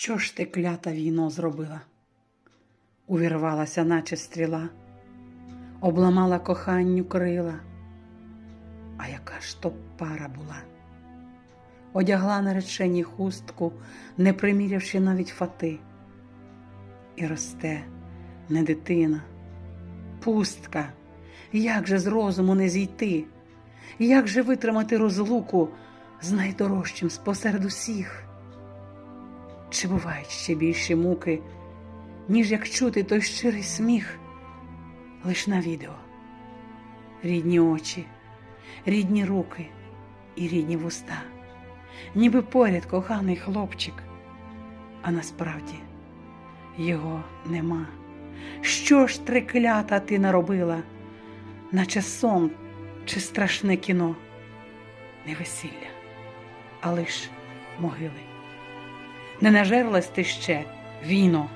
Що ж ти клята війно зробила? Увірвалася, наче стріла, обламала коханню крила. А яка ж то пара була? Одягла наречені хустку, не примірявши навіть фати. І росте не дитина, пустка. Як же з розуму не зійти? Як же витримати розлуку з найдорожчим спосеред усіх? Чи бувають ще більші муки, ніж як чути той щирий сміх лиш на відео? Рідні очі, рідні руки і рідні вуста, ніби поряд коханий хлопчик, а насправді його нема. Що ж триклята ти наробила, наче сон чи страшне кіно? Не весілля, а лиш могили. Не нажерлась ти ще, віно,